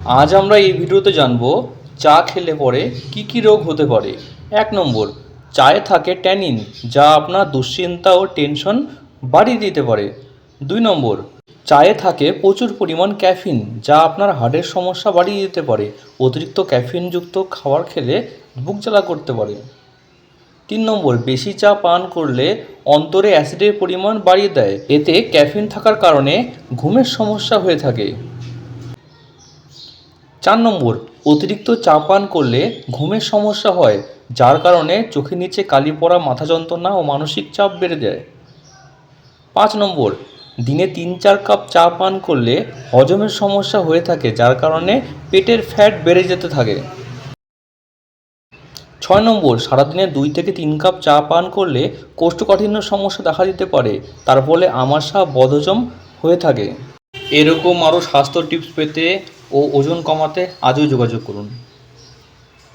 আজ আমরা এই ভিডিওতে জানব, চা খেলে পরে কি কি রোগ হতে পারে। এক নম্বর, চায়ে থাকে ট্যানিন, যা আপনার দুশ্চিন্তা ও টেনশন বাড়িয়ে দিতে পারে। দুই নম্বর, চায়ে থাকে প্রচুর পরিমাণ ক্যাফিন, যা আপনার হার্টের সমস্যা বাড়িয়ে দিতে পারে। অতিরিক্ত ক্যাফিনযুক্ত খাবার খেলে বুক জ্বালা করতে পারে। তিন নম্বর, বেশি চা পান করলে অন্তরে অ্যাসিডের পরিমাণ বাড়িয়ে দেয়। এতে ক্যাফিন থাকার কারণে ঘুমের সমস্যা হয়ে থাকে। চার নম্বর, অতিরিক্ত চা পান করলে ঘুমের সমস্যা হয়, যার কারণে চোখের নিচে কালি পড়া, মাথা যন্ত্রণা ও মানসিক চাপ বেড়ে যায়। পাঁচ নম্বর, দিনে তিন চার কাপ চা পান করলে হজমের সমস্যা হয়ে থাকে, যার কারণে পেটের ফ্যাট বেড়ে যেতে থাকে। ছয় নম্বর, সারাদিনে দুই থেকে তিন কাপ চা পান করলে কোষ্ঠকাঠিন্য সমস্যা দেখা দিতে পারে, তার ফলে আমাশা, বদহজম হয়ে থাকে। এরকম আরও স্বাস্থ্য টিপস পেতে ও ওজন কমাতে আজও যোগাযোগ করুন।